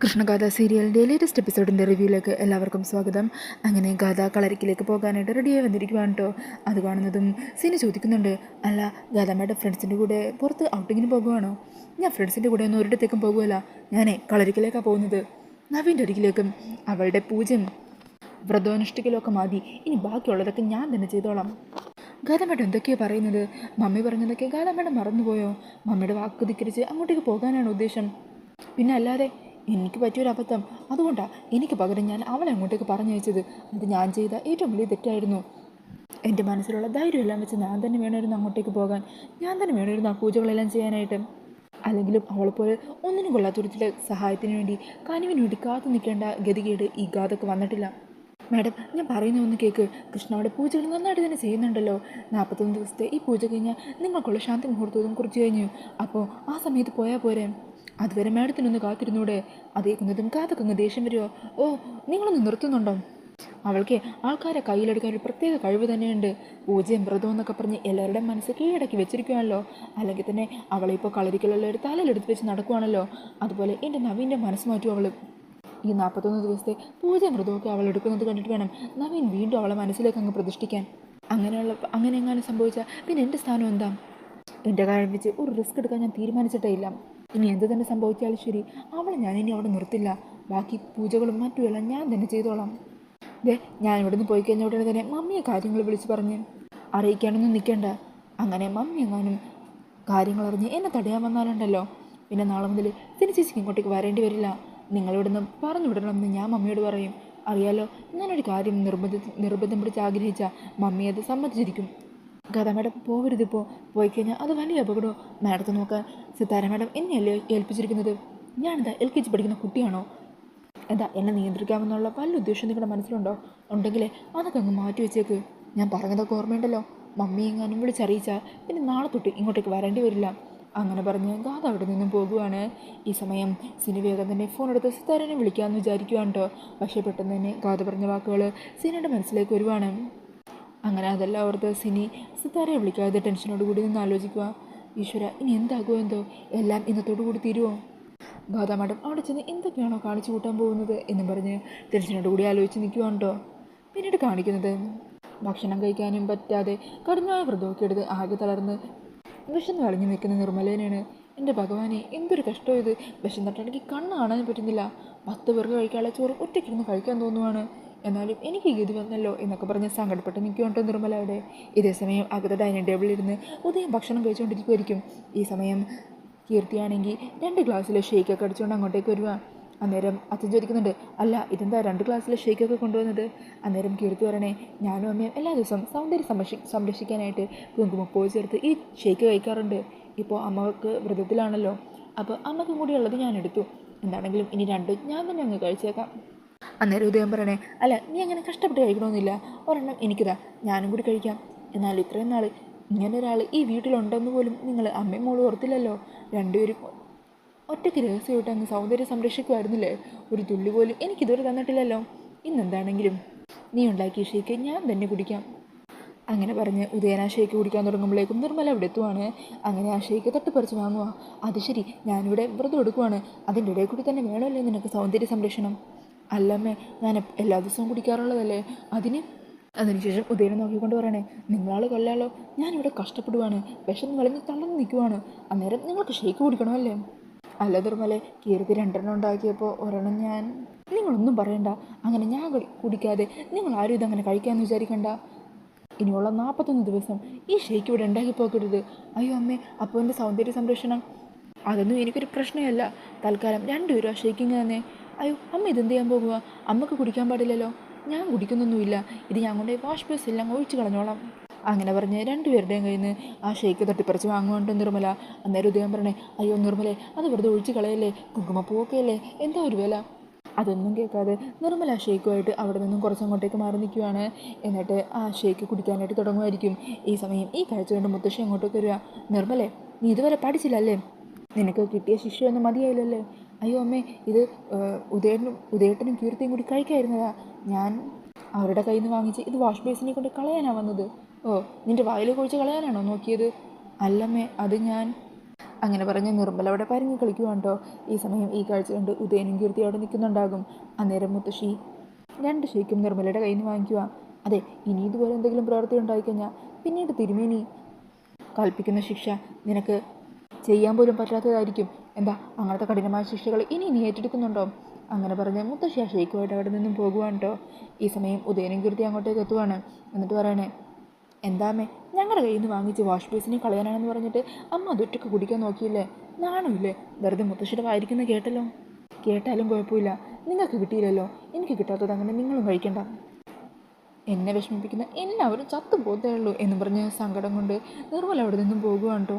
കൃഷ്ണഗാഥ സീരിയലിന്റെ ലേറ്റസ്റ്റ് എപ്പിസോഡിന്റെ റിവ്യൂയിലേക്ക് എല്ലാവർക്കും സ്വാഗതം. അങ്ങനെ ഗാഥ കളരിക്കിലേക്ക് പോകാനായിട്ട് റെഡിയായി വന്നിരിക്കുവാണ് കേട്ടോ അത് കാണുന്നതും സിനി ചോദിക്കുന്നുണ്ട് അല്ല ഗാഥമ്മയുടെ ഫ്രണ്ട്സിന്റെ കൂടെ പുറത്ത് ഔട്ടിങ്ങിന് പോകുവാണോ? ഞാൻ ഫ്രണ്ട്സിന്റെ കൂടെ ഒന്നും ഒരിടത്തേക്കും പോകുമല്ല ഞാനേ കളരിക്കിലേക്കാണ് പോകുന്നത്. നവീന്റെ അരികിലേക്കും. അവളുടെ പൂജയും വ്രതമനുഷ്ഠിക്കലൊക്കെ മതി. ഇനി ബാക്കിയുള്ളതൊക്കെ ഞാൻ തന്നെ ചെയ്തോളാം. ഗാഥമ്മയുടെ എന്തൊക്കെയാണ് പറയുന്നത്? മമ്മി പറഞ്ഞതൊക്കെ ഗാഥമ്മയുടെ മറന്നുപോയോ? മമ്മിയുടെ വാക്ക് ധിക്കരിച്ച് അങ്ങോട്ടേക്ക് പോകാനാണ് ഉദ്ദേശം. പിന്നെ അല്ലാതെ എനിക്ക് പറ്റിയൊരു അബദ്ധം അതുകൊണ്ടാണ് എനിക്ക് പകരം ഞാൻ അവളെ അങ്ങോട്ടേക്ക് പറഞ്ഞയച്ചത് അത് ഞാൻ ചെയ്ത ഏറ്റവും വലിയ തെറ്റായിരുന്നു. എന്റെ മനസ്സിലുള്ള ധൈര്യമെല്ലാം വെച്ച് ഞാൻ തന്നെ വേണമായിരുന്നു അങ്ങോട്ടേക്ക് പോകാൻ. ഞാൻ തന്നെ വേണമായിരുന്നു ആ പൂജകളെല്ലാം ചെയ്യാനായിട്ട്. അല്ലെങ്കിലും അവളെപ്പോലെ ഒന്നിനും കൊള്ളാത്തൊരുത്തിലെ സഹായത്തിന് വേണ്ടി കനിവിന് വേണ്ടി കാത്തു നിൽക്കേണ്ട ഗതികേട് ഈ ഗാഥക്ക് വന്നിട്ടില്ല. മാഡം ഞാൻ പറയുന്ന ഒന്ന് കേക്ക്. കൃഷ്ണയുടെ പൂജകൾ നന്നായിട്ട് തന്നെ ചെയ്യുന്നുണ്ടല്ലോ. നാൽപ്പത്തൊന്ന് ദിവസത്തെ ഈ പൂജ കഴിഞ്ഞാൽ നിങ്ങൾക്കുള്ള ശാന്തി മുഹൂർത്തവും കുറിച്ച് കഴിഞ്ഞു. അപ്പോൾ ആ സമയത്ത് പോയാൽ പോരെ. അതുവരെ മാഡത്തിനൊന്ന് കാത്തിരുന്നൂടെ. അതേക്കുന്നതും കാതക്കങ്ങ് ദേഷ്യം വരുമോ ഓ നിങ്ങളൊന്ന് നിർത്തുന്നുണ്ടോ? അവൾക്ക് ആൾക്കാരെ കയ്യിലെടുക്കാൻ ഒരു പ്രത്യേക കഴിവ് തന്നെയുണ്ട്. പൂജയും വ്രതവും എന്നൊക്കെ പറഞ്ഞ് എല്ലാവരുടെയും മനസ്സ് കീഴടക്കി വെച്ചിരിക്കുവാണല്ലോ. അല്ലെങ്കിൽ തന്നെ അവളെ ഇപ്പോൾ കളരിക്കലുള്ള ഒരു തലയിലെടുത്ത് വെച്ച് നടക്കുവാണല്ലോ. അതുപോലെ എന്റെ നവീന്റെ മനസ്സ് മാറ്റും അവൾ ഈ നാൽപ്പത്തൊന്ന് ദിവസത്തെ പൂജയും വ്രതമൊക്കെ അവൾ എടുക്കുന്നത് കണ്ടിട്ട് വേണം നവീൻ വീണ്ടും അവളെ മനസ്സിലേക്ക് അങ്ങ് പ്രതിഷ്ഠിക്കാൻ. അങ്ങനെയുള്ള അങ്ങനെ എങ്ങാനും സംഭവിച്ചാൽ പിന്നെ എന്റെ സ്ഥാനം എന്താ? എന്റെ കാര്യം വെച്ച് ഒരു റിസ്ക് എടുക്കാൻ ഞാൻ തീരുമാനിച്ചിട്ടേ ഇല്ല. ഇനി എന്ത് തന്നെ സംഭവിച്ചാലും ശരി അവളെ ഞാൻ ഇനി അവിടെ നിർത്തില്ല. ബാക്കി പൂജകളും മറ്റുമെല്ലാം ഞാൻ തന്നെ ചെയ്തോളാം. ദേ ഞാൻ ഇവിടുന്ന് പോയി കഴിഞ്ഞ ഉടനെ തന്നെ മമ്മിയെ കാര്യങ്ങൾ വിളിച്ച് പറഞ്ഞ് അറിയിക്കാനൊന്നും നിൽക്കേണ്ട. അങ്ങനെ മമ്മി എങ്ങാനും കാര്യങ്ങൾ അറിഞ്ഞ് എന്നെ തടയാൻ വന്നാലുണ്ടല്ലോ. പിന്നെ നാളെ മുതൽ തിരിച്ചേച്ചിക്ക് ഇങ്ങോട്ടേക്ക് വരേണ്ടി വരില്ല. നിങ്ങളിവിടുന്ന് പറഞ്ഞു വിടണമെന്ന് ഞാൻ മമ്മിയോട് പറയും. അറിയാലോ ഞാനൊരു കാര്യം നിർബന്ധ നിർബന്ധം പിടിച്ച് ആഗ്രഹിച്ച മമ്മി അത് സമ്മതിച്ചിരിക്കും. ഗത മാഡം പോകരുതിപ്പോൾ പോയി കഴിഞ്ഞാൽ അത് വലിയ അപകടമോ മാഡത്തെ നോക്കാൻ സിത്താര മാഡം എന്നെയല്ലേ ഏൽപ്പിച്ചിരിക്കുന്നത്? ഞാനെന്താ എൽ കെ ജി പഠിക്കുന്ന കുട്ടിയാണോ? എന്താ എന്നെ നിയന്ത്രിക്കാമെന്നുള്ള വല്ല ഉദ്ദേശം നിങ്ങളുടെ മനസ്സിലുണ്ടോ? ഉണ്ടെങ്കിൽ അതൊക്കെ അങ്ങ് മാറ്റി വെച്ചേക്ക്. ഞാൻ പറഞ്ഞതൊക്കെ ഓർമ്മയുണ്ടല്ലോ. മമ്മി എങ്ങാനും വിളിച്ചറിയിച്ചാൽ പിന്നെ നാളെ തൊട്ട് ഇങ്ങോട്ടേക്ക് വരേണ്ടി വരില്ല. അങ്ങനെ പറഞ്ഞ് ഗാഥ അവിടെ നിന്നും പോകുവാണ്. ഈ സമയം സിനി വേഗം തന്നെ ഫോൺ എടുത്ത് സിത്താരനെ വിളിക്കാമെന്ന് വിചാരിക്കുവാണ് കേട്ടോ പക്ഷേ പെട്ടെന്ന് തന്നെ ഗാഥ പറഞ്ഞ വാക്കുകൾ സിനിയുടെ മനസ്സിലേക്ക് വരുവാണ്. അങ്ങനെ അതെല്ലാം ഓർത്ത് സിനി സിത്താരെ വിളിക്കാതെ ടെൻഷനോട് കൂടി നിന്ന് ആലോചിക്കുക. ഈശ്വര ഇനി എന്താകുമോ എന്തോ? എല്ലാം ഇന്നത്തോടു കൂടി തീരുമോ ഗാഥ അവിടെ ചെന്ന് എന്തൊക്കെയാണോ കാണിച്ചു കൂട്ടാൻ പോകുന്നത് എന്നും പറഞ്ഞ് ടെൻഷനോട് കൂടി ആലോചിച്ച് നിൽക്കുവാണ്ടോ? പിന്നീട് കാണിക്കുന്നത് ഭക്ഷണം കഴിക്കാനും പറ്റാതെ കഠിനമായ വ്രതമൊക്കെ എടുത്ത് ആകെ തളർന്ന് വിശന്ന് വളഞ്ഞു നിൽക്കുന്ന നിർമ്മലേനാണ്. എന്റെ ഭഗവാനെ എന്തൊരു കഷ്ടം ഇത്. വിഷം തട്ടാണെങ്കിൽ കണ്ണ് കാണാൻ പറ്റുന്നില്ല. പത്ത് പേർക്ക് കഴിക്കാനുള്ള ചോറ് ഒറ്റയ്ക്കിരുന്ന് കഴിക്കാൻ തോന്നുവാണ്. എന്നാലും എനിക്ക് ഗതി വന്നല്ലോ എന്നൊക്കെ പറഞ്ഞ് സങ്കടപ്പെട്ട് നിൽക്കുവാണ്ടോ നിർമ്മല അവിടെ. ഇതേ സമയം അകത്ത് ഡൈനിങ് ടേബിളിൽ ഇരുന്ന് ഉദയം ഭക്ഷണം കഴിച്ചുകൊണ്ടിരിക്കുമായിരിക്കും ഈ സമയം കീർത്തിയാണെങ്കിൽ രണ്ട് ഗ്ലാസ്സിലെ ഷേക്കൊക്കെ അടിച്ചുകൊണ്ട് അങ്ങോട്ടേക്ക് വരുക അന്നേരം അച്ഛൻ ചോദിക്കുന്നുണ്ട് അല്ല ഇതെന്താ രണ്ട് ഗ്ലാസ്സിലെ ഷേക്കൊക്കെ കൊണ്ടുവന്നത്? അന്നേരം കീർത്തി പറയണേ ഞാനും അമ്മയും എല്ലാ ദിവസവും സൗന്ദര്യം സംരക്ഷി സംരക്ഷിക്കാനായിട്ട് കുങ്കുമപ്പൂ ചേർത്ത് ഈ ഷേക്ക് കഴിക്കാറുണ്ട്. ഇപ്പോൾ അമ്മയ്ക്ക് വ്രതത്തിലാണല്ലോ. അപ്പോൾ അമ്മക്കും കൂടി ഉള്ളത് ഞാൻ എടുത്തു. എന്താണെങ്കിലും ഇനി രണ്ടും ഞാൻ തന്നെ അങ്ങ് കഴിച്ചേക്കാം. അന്നേരം ഉദയം പറയണേ അല്ല നീ അങ്ങനെ കഷ്ടപ്പെട്ട് കഴിക്കണമെന്നില്ല ഒരെണ്ണം എനിക്കിതാ ഞാനും കൂടി കഴിക്കാം. എന്നാൽ ഇത്രയും നാൾ ഇങ്ങനെ ഒരാൾ ഈ വീട്ടിലുണ്ടെന്ന് പോലും നിങ്ങൾ അമ്മയും മോളും ഓർത്തില്ലല്ലോ? രണ്ടുപേരും ഒറ്റയ്ക്ക് രഹസ്യമായിട്ട് അങ്ങ് സൗന്ദര്യം സംരക്ഷിക്കുമായിരുന്നില്ലേ? ഒരു തുള്ളി പോലും എനിക്കിതുവരെ തന്നിട്ടില്ലല്ലോ. ഇന്നെന്താണെങ്കിലും നീ ഉണ്ടാക്കിയ ഷേക്ക് ഞാൻ തന്നെ കുടിക്കാം. അങ്ങനെ പറഞ്ഞ് ഉദയന ഷേക്ക് കുടിക്കാൻ തുടങ്ങുമ്പോഴേക്കും നിർമ്മല അവിടെ എത്തുവാണ്. അങ്ങനെ ആ ഷേക്ക് തട്ടിപ്പറിച്ച് വാങ്ങുക അത് ശരി ഞാനിവിടെ വ്രതം എടുക്കുവാണ്. അതിന്റെ ഇടയിൽ കൂടി തന്നെ വേണമല്ലേ നിനക്ക് സൗന്ദര്യ സംരക്ഷണം. അല്ലമ്മേ ഞാൻ എല്ലാ ദിവസവും കുടിക്കാറുള്ളതല്ലേ? അതിന് അതിനുശേഷം ഉദയനെ നോക്കിക്കൊണ്ട് പറയണേ നിങ്ങളാൾ കൊല്ലാലോ. ഞാനിവിടെ കഷ്ടപ്പെടുവാണ്. വിഷം കളഞ്ഞ് തളർന്ന് നിൽക്കുവാണ്. അന്നേരം നിങ്ങൾക്ക് ഷേക്ക് കുടിക്കണമല്ലേ? അല്ല ദുർമലെ കീർത്തി രണ്ടെണ്ണം ഉണ്ടാക്കിയപ്പോൾ ഒരെണ്ണം ഞാൻ നിങ്ങളൊന്നും പറയണ്ട. അങ്ങനെ ഞാൻ കുടിക്കാതെ നിങ്ങൾ ആരും ഇതങ്ങനെ കഴിക്കാമെന്ന് വിചാരിക്കണ്ട. ഇനിയുള്ള നാൽപ്പത്തൊന്ന് ദിവസം ഈ ഷേക്ക് ഇവിടെ ഉണ്ടാക്കി പോക്കരുത്. അയ്യോ അമ്മേ അപ്പോൾ എന്റെ സൗന്ദര്യ സംരക്ഷണം. അതൊന്നും എനിക്കൊരു പ്രശ്നമല്ല. തൽക്കാലം രണ്ടുപേരും ആ ഷേക്കിങ് തന്നെ. അയ്യോ അമ്മ ഇതെന്ത് ചെയ്യാൻ പോകുക അമ്മയ്ക്ക് കുടിക്കാൻ പാടില്ലല്ലോ. ഞാൻ കുടിക്കുന്നൊന്നുമില്ല. ഇത് ഞാൻ കൊണ്ട് വാഷ് ബേസ് എല്ലാം ഒഴിച്ച് കളഞ്ഞോളാം. അങ്ങനെ പറഞ്ഞ് രണ്ടുപേരുടെയും കയ്യിൽ നിന്ന് ആ ഷേക്ക് തട്ടിപ്പറിച്ച് വാങ്ങുകൊണ്ട് നിർമ്മല. അന്നേരം ഉദയം പറഞ്ഞേ അയ്യോ നിർമ്മലേ അത് വെറുതെ ഒഴിച്ച് കളയല്ലേ? കുങ്കുമപ്പൂവൊക്കെ അല്ലേ എന്താ ഒരു വില? അതൊന്നും കേൾക്കാതെ നിർമ്മല ഷേക്കുമായിട്ട് അവിടെ നിന്നും കുറച്ചങ്ങോട്ടേക്ക് മാറി നിൽക്കുവാണ്. എന്നിട്ട് ആ ഷേക്ക് കുടിക്കാനായിട്ട് തുടങ്ങുമായിരിക്കും. ഈ സമയം ഈ കാഴ്ച കൊണ്ട് മുത്തശ്ശി അങ്ങോട്ടേക്ക് വരിക. നിർമ്മലേ നീ ഇതുവരെ പഠിച്ചില്ലല്ലേ? നിനക്ക് കിട്ടിയ ശിക്ഷയൊന്നും മതിയായില്ലല്ലേ? അയ്യോ അമ്മേ ഇത് ഉദയനും ഉദയേട്ടനും കീർത്തിയും കൂടി കഴിക്കായിരുന്നതാ. ഞാൻ അവരുടെ കയ്യിൽ നിന്ന് വാങ്ങിച്ച് ഇത് വാഷ് ബേസിനെ കൊണ്ട് കളയാനാ വന്നത്. ഓ നിന്റെ വായിൽ കുഴിച്ച് കളയാനാണോ നോക്കിയത്? അല്ലമ്മേ അത് ഞാൻ അങ്ങനെ പറഞ്ഞ് നിർമ്മല അവിടെ പരങ്ങി കളിക്കുവാണ് ഈ സമയം ഈ കാഴ്ച കണ്ട് ഉദയനും കീർത്തി അവിടെ നിൽക്കുന്നുണ്ടാകും. അന്നേരം മുത്തശ്ശി രണ്ട് ഷേക്കും നിർമ്മലയുടെ കയ്യിൽ നിന്ന് വാങ്ങിക്കുക അതെ ഇനി ഇതുപോലെ എന്തെങ്കിലും പ്രവൃത്തി ഉണ്ടായിക്കഴിഞ്ഞാൽ പിന്നീട് തിരുമേനി കൽപ്പിക്കുന്ന ശിക്ഷ നിനക്ക് ചെയ്യാൻ പോലും പറ്റാത്തതായിരിക്കും. എന്താ അങ്ങനത്തെ കഠിനമായ ശിക്ഷകൾ ഇനി ഇനി ഏറ്റെടുക്കുന്നുണ്ടോ? അങ്ങനെ പറഞ്ഞ് മുത്തശ്ശി ആ ഷെയ്ക്കുമായിട്ട് അവിടെ നിന്നും പോകുവാണ് കേട്ടോ ഈ സമയം ഉദയനും കീർത്തി അങ്ങോട്ടേക്ക് എത്തുവാണ്. എന്നിട്ട് പറയണേ എന്താമേ ഞങ്ങളുടെ കയ്യിൽ നിന്ന് വാങ്ങിച്ച് വാഷ് ബേസിനെ കളയാനാണെന്ന് പറഞ്ഞിട്ട് അമ്മ അതൊറ്റക്ക് കുടിക്കാൻ നോക്കിയില്ലേ? നാണമില്ലേ? വെറുതെ മുത്തശ്ശിയുടെ വായിരിക്കുന്ന കേട്ടല്ലോ? കേട്ടാലും കുഴപ്പമില്ല. നിങ്ങൾക്ക് കിട്ടിയില്ലല്ലോ. എനിക്ക് കിട്ടാത്തത് അങ്ങനെ നിങ്ങളും കഴിക്കണ്ട. എന്നെ വിഷമിപ്പിക്കുന്ന എല്ലാവരും ചത്തുപോത്തേ ഉള്ളൂ എന്ന് പറഞ്ഞ് സങ്കടം കൊണ്ട് നിർമ്മല അവിടെ നിന്നും പോകുവാണ് കേട്ടോ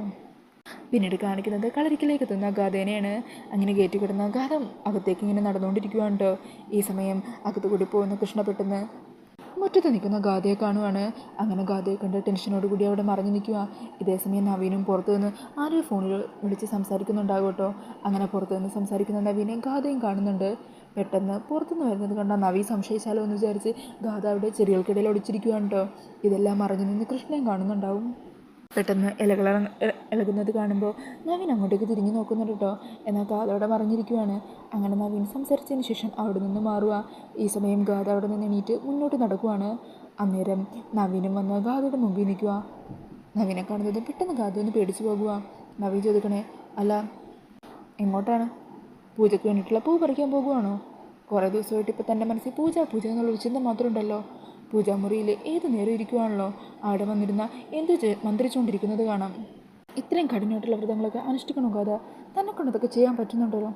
പിന്നീട് കാണിക്കുന്നത് കളരിക്കിലേക്ക് എത്തുന്ന ഗാഥേനെയാണ്. അങ്ങനെ കയറ്റി കിടന്ന ഗാഥ അകത്തേക്ക് ഇങ്ങനെ നടന്നുകൊണ്ടിരിക്കുകയാണ് കേട്ടോ ഈ സമയം അകത്ത് കൂടി പോകുന്ന കൃഷ്ണ പെട്ടെന്ന് മുറ്റത്ത് നിൽക്കുന്ന ഗാഥയെ കാണുവാണ്. അങ്ങനെ ഗാഥയെ കണ്ട് ടെൻഷനോട് കൂടി അവിടെ മറിഞ്ഞു നിൽക്കുക ഇതേസമയം നവീനും പുറത്തു നിന്ന് ആരും ഫോണിൽ വിളിച്ച് സംസാരിക്കുന്നുണ്ടാകും കേട്ടോ അങ്ങനെ പുറത്തു നിന്ന് സംസാരിക്കുന്ന നവീനെ ഗാഥയും കാണുന്നുണ്ട്. പെട്ടെന്ന് പുറത്തുനിന്ന് വരുന്നത് കണ്ട നവീ സംശയിച്ചാലോ എന്ന് വിചാരിച്ച് ഗാഥ അവിടെ ചെടികൾക്കിടയിൽ ഒളിച്ചിരിക്കുകയാണ് കേട്ടോ ഇതെല്ലാം മറഞ്ഞു നിന്ന് കൃഷ്ണയും കാണുന്നുണ്ടാവും. പെട്ടെന്ന് ഇലകൾ ഇളകുന്നത് കാണുമ്പോൾ നവീൻ അങ്ങോട്ടേക്ക് തിരിഞ്ഞു നോക്കുന്നുണ്ട് കേട്ടോ എന്നാൽ ഗാഥ അവിടെ മറിഞ്ഞിരിക്കുവാണ്. അങ്ങനെ നവീൻ സംസാരിച്ചതിന് ശേഷം അവിടെ നിന്ന് മാറുക ഈ സമയം ഗാഥ അവിടെ നിന്ന് എണീറ്റ് മുന്നോട്ട് നടക്കുവാണ്. അന്നേരം നവീനും വന്ന് ഗാഥയുടെ മുമ്പിൽ നിൽക്കുക നവീനെ കാണുന്നത് പെട്ടെന്ന് ഗാഥ ഒന്ന് പേടിച്ചു പോകുക നവീൻ ചോദിക്കണേ അല്ല എങ്ങോട്ടാണ്? പൂജയ്ക്ക് വേണ്ടിയിട്ടുള്ള പൂ പറിക്കാൻ പോകുവാണോ? കുറേ ദിവസമായിട്ട് ഇപ്പോൾ തന്റെ മനസ്സിൽ പൂജ പൂജ എന്നുള്ളൊരു ചിന്ത മാത്രമുണ്ടല്ലോ പൂജാമുറിയിൽ ഏത് നേരം ഇരിക്കുവാണല്ലോ? അവിടെ വന്നിരുന്ന എന്തു മന്ത്രിച്ചുകൊണ്ടിരിക്കുന്നത് കാണാം. ഇത്രയും കഠിനമായിട്ടുള്ള വ്രതങ്ങളൊക്കെ അനുഷ്ഠിക്കണോ കഥ തന്നെ കൊണ്ടതൊക്കെ ചെയ്യാൻ പറ്റുന്നുണ്ടല്ലോ.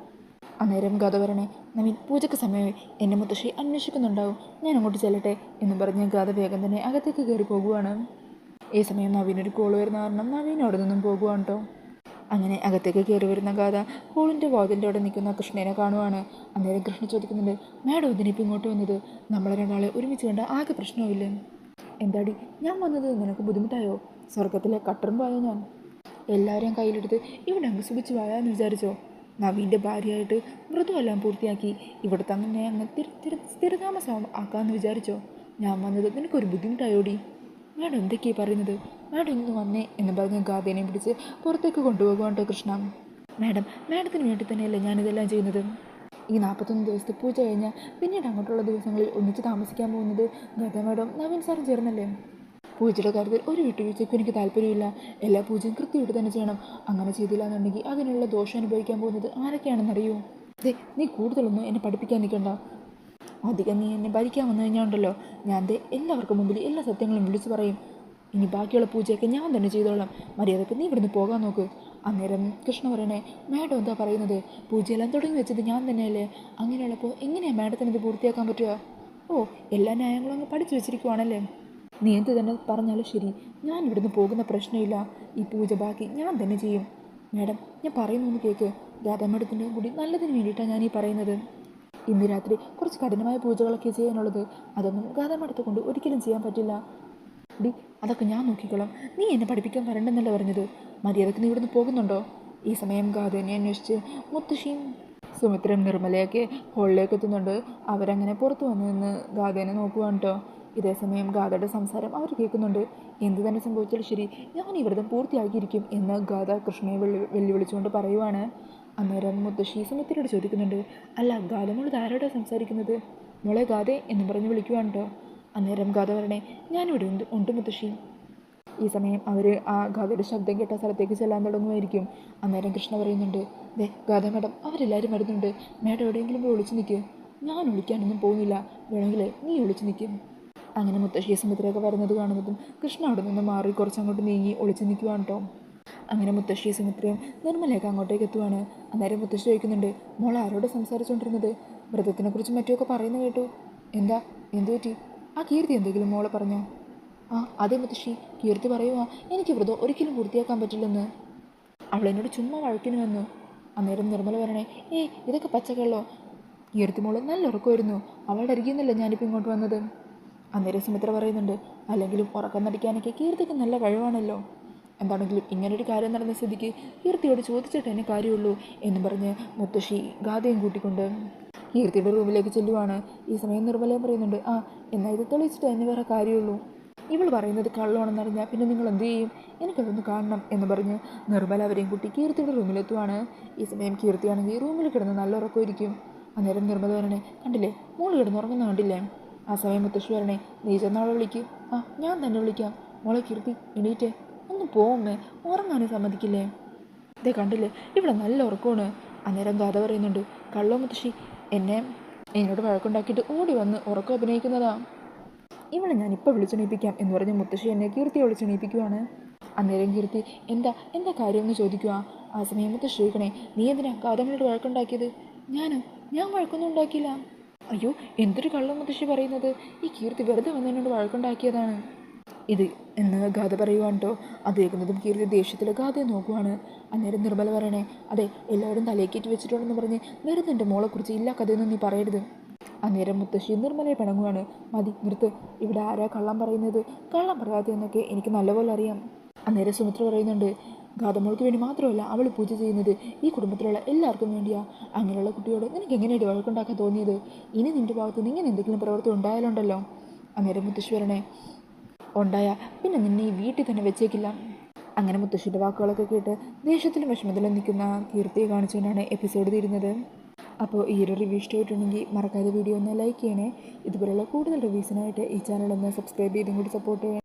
അന്നേരം കഥ വരണേ നവീൻ പൂജയ്ക്ക് സമയമായി. എന്നെ മുത്തശ്ശി അന്വേഷിക്കുന്നുണ്ടാവും. ഞാൻ അങ്ങോട്ട് ചെല്ലട്ടെ എന്ന് പറഞ്ഞ് ഗാഥ വേഗം തന്നെ അകത്തേക്ക് കയറി പോകുവാണ്. ഈ സമയം നവീനൊരു കോൾ വരുന്ന കാരണം നവീൻ അവിടെ നിന്നും പോകുവാണ് കേട്ടോ അങ്ങനെ അകത്തേക്ക് കയറി വരുന്ന ഗാഥ ഹോളിന്റെ വാതിലിന്റെ അവിടെ നിൽക്കുന്ന കൃഷ്ണനെ കാണുവാണ്. അന്നേരം കൃഷ്ണൻ ചോദിക്കുന്നുണ്ട് മാഡം ഇതിനിപ്പോൾ ഇങ്ങോട്ട് വന്നത്? നമ്മളെ രണ്ടാളെ ഒരുമിച്ച് കണ്ട ആകെ പ്രശ്നമില്ലേ എന്താടി ഞാൻ വന്നത് നിനക്ക് ബുദ്ധിമുട്ടായോ? സ്വർഗത്തിലെ കട്ടറും പോയോ ഞാൻ? എല്ലാവരെയും കയ്യിലെടുത്ത് ഇവിടെ അങ്ങ് സുഖിച്ച് വായാന്ന് വിചാരിച്ചോ? നവീന്റെ ഭാര്യയായിട്ട് മൃദുവെല്ലാം പൂർത്തിയാക്കി. ഇവിടെ തന്നെ അങ്ങ് സ്ഥിര സ്ഥിര സ്ഥിരതാമസം ആക്കാമെന്ന് വിചാരിച്ചോ? ഞാൻ വന്നത് നിനക്കൊരു ബുദ്ധിമുട്ടായോടി? മാഡം എന്തൊക്കെയാണ് പറയുന്നത്? മാഡം ഇന്ന് വന്നേ എന്ന് പറഞ്ഞ് ഗാദേനെ പിടിച്ച് പുറത്തേക്ക് കൊണ്ടുപോകുവാണ്ടോ കൃഷ്ണ. മാഡം മാഡത്തിന് വേണ്ടി തന്നെയല്ലേ ഞാനിതെല്ലാം ചെയ്യുന്നത്? ഈ നാൽപ്പത്തൊന്ന് ദിവസത്തെ പൂജ കഴിഞ്ഞാൽ പിന്നീട് അങ്ങോട്ടുള്ള ദിവസങ്ങളിൽ ഒന്നിച്ച് താമസിക്കാൻ പോകുന്നത് ഗാദ മാഡം നവീൻ സാറും ചേർന്നല്ലേ? പൂജയുടെ കാര്യത്തിൽ ഒരു വിട്ടുവീഴ്ചയ്ക്കും എനിക്ക് താല്പര്യമില്ല. എല്ലാ പൂജയും കൃത്യമായിട്ട് തന്നെ ചെയ്യണം. അങ്ങനെ ചെയ്തില്ല എന്നുണ്ടെങ്കിൽ അതിനുള്ള ദോഷം അനുഭവിക്കാൻ പോകുന്നത് ആരൊക്കെയാണെന്നറിയൂ? അതെ നീ കൂടുതലൊന്നും എന്നെ പഠിപ്പിക്കാൻ നിൽക്കണ്ട. അധികം നീ എന്നെ ഭരിക്കാൻ വന്നു കഴിഞ്ഞാൽ ഉണ്ടല്ലോ. ഞാൻ ദേ എല്ലാവർക്കും മുമ്പിൽ എല്ലാ സത്യങ്ങളും വിളിച്ചു പറയും. ഇനി ബാക്കിയുള്ള പൂജയൊക്കെ ഞാൻ തന്നെ ചെയ്തോളാം. മര്യാദയ്ക്ക് നീ ഇവിടുന്ന് പോകാൻ നോക്ക്. അന്നേരം കൃഷ്ണ പറയണേ മാഡം എന്താ പറയുന്നത്? പൂജയെല്ലാം തുടങ്ങി വെച്ചത് ഞാൻ തന്നെയല്ലേ? അങ്ങനെയുള്ളപ്പോൾ എങ്ങനെയാണ് മാഡത്തിന് ഇത് പൂർത്തിയാക്കാൻ പറ്റുക? ഓ എല്ലാ ന്യായങ്ങളും അങ്ങ് പഠിച്ചു വെച്ചിരിക്കുവാണല്ലേ? നീ എന്ത് തന്നെ പറഞ്ഞാലും ശരി. ഞാൻ ഇവിടുന്ന് പോകുന്ന പ്രശ്നമില്ല. ഈ പൂജ ബാക്കി ഞാൻ തന്നെ ചെയ്യും. മാഡം ഞാൻ പറയുന്നു കേൾക്ക് രാധാ മാഡത്തിന്റെ കൂടി നല്ലതിന് വേണ്ടിയിട്ടാണ് ഞാൻ ഈ പറയുന്നത്. ഇന്ന് രാത്രി കുറച്ച് കഠിനമായ പൂജകളൊക്കെ ചെയ്യാനുള്ളത്. അതൊന്നും ഗാഥാമഠത്തെ കൊണ്ട് ഒരിക്കലും ചെയ്യാൻ പറ്റില്ല. ഡി അതൊക്കെ ഞാൻ നോക്കിക്കോളാം. നീ എന്നെ പഠിപ്പിക്കാൻ വരണ്ടെന്നല്ല പറഞ്ഞത്? മര്യാദയ്ക്ക് നീ ഇവിടുന്ന് പോകുന്നുണ്ടോ? ഈ സമയം ഗാഥനെ അന്വേഷിച്ച് മുത്തശ്ശിയും സുമിത്രയും നിർമ്മലയൊക്കെ ഹോളിലേക്ക് എത്തുന്നുണ്ട്. അവരങ്ങനെ പുറത്തു വന്നു നിന്ന് ഗാഥേനെ നോക്കുവാണ് കേട്ടോ ഇതേ സമയം ഗാഥയുടെ സംസാരം അവർ കേൾക്കുന്നുണ്ട്. എന്ത് തന്നെ സംഭവിച്ചാലും ശരി ഞാൻ വ്രതം പൂർത്തിയാക്കിയിരിക്കും എന്ന് ഗാഥ കൃഷ്ണയെ വെള്ളി വെല്ലുവിളിച്ചുകൊണ്ട് പറയുവാണ്. അന്നേരം മുത്തശ്ശി സുമിത്രയോട് ചോദിക്കുന്നുണ്ട് അല്ല ഗാഥ മോൾ ആരോടാണ് സംസാരിക്കുന്നത്? മോളെ ഗാഥേ എന്ന് പറഞ്ഞ് വിളിക്കുവാണ് കേട്ടോ അന്നേരം ഗാഥ പറയണേ ഞാനിവിടെ ഉണ്ട് ഉണ്ട് മുത്തശ്ശി. ഈ സമയം അവർ ആ ഗാഥയുടെ ശബ്ദം കേട്ട സ്ഥലത്തേക്ക് ചെല്ലാൻ തുടങ്ങുമായിരിക്കും. അന്നേരം കൃഷ്ണ പറയുന്നുണ്ട് ദേ ഗാഥ മാഡം അവരെല്ലാവരും വരുന്നുണ്ട്. മാഡം എവിടെയെങ്കിലും പോയി ഒളിച്ചു നിൽക്കുക ഞാൻ ഒളിക്കാനൊന്നും പോകുന്നില്ല. വേണമെങ്കിൽ നീ ഒളിച്ചു നിൽക്കും അങ്ങനെ മുത്തശ്ശിയെ സുമിത്രയൊക്കെ വരുന്നത് കാണുന്നതും കൃഷ്ണ അവിടെ നിന്ന് മാറി കുറച്ചങ്ങോട്ട് നീങ്ങി ഒളിച്ചു നിൽക്കുവാണ് കേട്ടോ അങ്ങനെ മുത്തശ്ശി സുമിത്രയും നിർമ്മലയൊക്കെ അങ്ങോട്ടേക്ക് എത്തുവാണ്. അന്നേരം മുത്തശ്ശി ചോദിക്കുന്നുണ്ട് മോൾ ആരോട് സംസാരിച്ചുകൊണ്ടിരുന്നത് വ്രതത്തിനെക്കുറിച്ചും കുറിച്ച് മറ്റുമൊക്കെ പറയുന്നു കേട്ടു. എന്താ? എന്തു പറ്റി? ആ കീർത്തി എന്തെങ്കിലും മോളെ പറഞ്ഞോ? ആ അതേ മുത്തശ്ശി. കീർത്തി പറയുവാ എനിക്ക് വ്രതം ഒരിക്കലും പൂർത്തിയാക്കാൻ പറ്റില്ലെന്ന്. അവൾ എന്നോട് ചുമ്മാ വഴക്കിന് വന്നു അന്നേരം നിർമ്മല പറയണേ ഏയ് ഇതൊക്കെ പച്ചക്കള്ളോ? കീർത്തി മോൾ നല്ല ഉറക്കമായിരുന്നു. അവളുടെ അരികിൽ നിന്നല്ലേ ഞാനിപ്പോൾ ഇങ്ങോട്ട് വന്നത്. അന്നേരം സുമിത്ര പറയുന്നുണ്ട് അല്ലെങ്കിലും ഉറക്കം നടിക്കാനൊക്കെ കീർത്തിക്ക് നല്ല കഴിവാണല്ലോ. എന്താണെങ്കിലും ഇങ്ങനൊരു കാര്യം നടന്ന സ്ഥിതിക്ക് കീർത്തിയോട് ചോദിച്ചിട്ട് തന്നെ കാര്യമുള്ളൂ എന്ന് പറഞ്ഞ് മുത്തശ്ശി ഗാഥയും കൂട്ടിക്കൊണ്ട് കീർത്തിയുടെ റൂമിലേക്ക് ചെല്ലുവാണ്. ഈ സമയം നിർമ്മലയും പറയുന്നുണ്ട് ആ എന്നാൽ ഇത് തെളിയിച്ചിട്ട് തന്നെ വേറെ കാര്യമുള്ളൂ. ഇവൾ പറയുന്നത് കള്ളമാണെന്നറിഞ്ഞാൽ പിന്നെ നിങ്ങൾ എന്ത് ചെയ്യും? എനിക്കതൊന്ന് കാണണം എന്ന് പറഞ്ഞ് നിർമ്മല അവരെയും കൂട്ടി കീർത്തിയുടെ റൂമിലെത്തുവാണ്. ഈ സമയം കീർത്തിയാണെങ്കിൽ റൂമിൽ കിടന്ന് നല്ല ഉറക്കമായിരിക്കും. അന്നേരം നിർമ്മല വരണേ കണ്ടില്ലേ മോൾ കിടന്ന് ഉറങ്ങുന്ന കണ്ടില്ലേ? ആ സമയം മുത്തശ്ശി വരണേ നീ ചെന്നാളെ വിളിക്കും. ആ ഞാൻ തന്നെ വിളിക്കാം. മോളെ കീർത്തി എണീറ്റേ. ഒന്ന് പോവുമേ. ഉറങ്ങാനും സമ്മതിക്കില്ലേ? ഇതേ കണ്ടില്ലേ? ഇവിടെ നല്ല ഉറക്കമാണ്. അന്നേരം കഥ പറയുന്നുണ്ട് കള്ളോ മുത്തശ്ശി എന്നെ എന്നോട് വഴക്കുണ്ടാക്കിയിട്ട് ഓടി വന്ന് ഉറക്കം അഭിനയിക്കുന്നതാ. ഇവളെ ഞാൻ ഇപ്പോൾ വിളിച്ചെണീപ്പിക്കാം എന്ന് പറഞ്ഞ് മുത്തശ്ശി എന്നെ കീർത്തിയെ വിളിച്ചെണീപ്പിക്കുവാണ്. അന്നേരം കീർത്തി എന്താ എന്താ കാര്യം എന്ന് ചോദിക്കുക ആ സമയം മുത്തശ്ശി ചോദിക്കണേ നീ എന്തിനാ കാതമ്മയോട് വഴക്കുണ്ടാക്കിയത്? ഞാനോ? ഞാൻ വഴക്കൊന്നും ഉണ്ടാക്കിയില്ല. അയ്യോ എന്തൊരു കള്ളം മുത്തശ്ശി പറയുന്നത്. ഈ കീർത്തി വെറുതെ വന്ന് എന്നോട് വഴക്കുണ്ടാക്കിയതാണ്. ഇത് എന്ന് ഗാഥ പറയുവാണ് കേട്ടോ അത് കേൾക്കുന്നതും കീർത്തി ദേഷ്യത്തിൽ ഗാഥയെ നോക്കുവാണ്. അന്നേരം നിർമ്മല പറയണേ അതെ എല്ലാവരും തലേക്കേറ്റ് വെച്ചിട്ടുണ്ടെന്ന് പറഞ്ഞ് വെറുതെ എന്റെ മോളെക്കുറിച്ച് ഇല്ല കഥയൊന്നും നീ പറയരുത്. അന്നേരം മുത്തശ്ശി നിർമ്മലയെ പിണങ്ങുവാണ്. മതി നിർത്ത്. ഇവിടെ ആരാ കള്ളം പറയുന്നത്? കള്ളം പറയാതെ എന്നൊക്കെ എനിക്ക് നല്ലപോലെ അറിയാം. അന്നേരം സുമിത്ര പറയുന്നുണ്ട് ഗാതമോൾക്ക് വേണ്ടി മാത്രമല്ല അവൾ പൂജ ചെയ്യുന്നത് ഈ കുടുംബത്തിലുള്ള എല്ലാവർക്കും വേണ്ടിയാ. അങ്ങനെയുള്ള കുട്ടിയോട് നിനക്ക് എങ്ങനെയായിട്ട് വഴക്കുണ്ടാക്കാൻ തോന്നിയത്? ഇനി നിന്റെ ഭാഗത്ത് നിന്ന് ഇങ്ങനെ എന്തെങ്കിലും പ്രവൃത്തി ഉണ്ടായാലുണ്ടല്ലോ. അന്നേരം മുത്തശ്ശി വരണേ ഉണ്ടായ പിന്നെ നിന്നെ ഈ വീട്ടിൽ തന്നെ വെച്ചേക്കില്ല. അങ്ങനെ മുത്തശ്ശിയുടെ വാക്കുകളൊക്കെ കേട്ട് ദേഷ്യത്തിലും വിഷമത്തിലും നിൽക്കുന്ന കീർത്തിയെ കാണിച്ചുകൊണ്ടാണ് എപ്പിസോഡ് തീരുന്നത്. അപ്പോൾ ഈ ഒരു റിവ്യൂ ഇഷ്ടമായിട്ടുണ്ടെങ്കിൽ മറക്കാതെ വീഡിയോ ഒന്ന് ലൈക്ക് ചെയ്യണേ. ഇതുപോലെയുള്ള കൂടുതൽ റിവ്യൂസിനായിട്ട് ഈ ചാനൽ ഒന്ന് സബ്സ്ക്രൈബ് ചെയ്തും കൂടി സപ്പോർട്ട് ചെയ്യണം.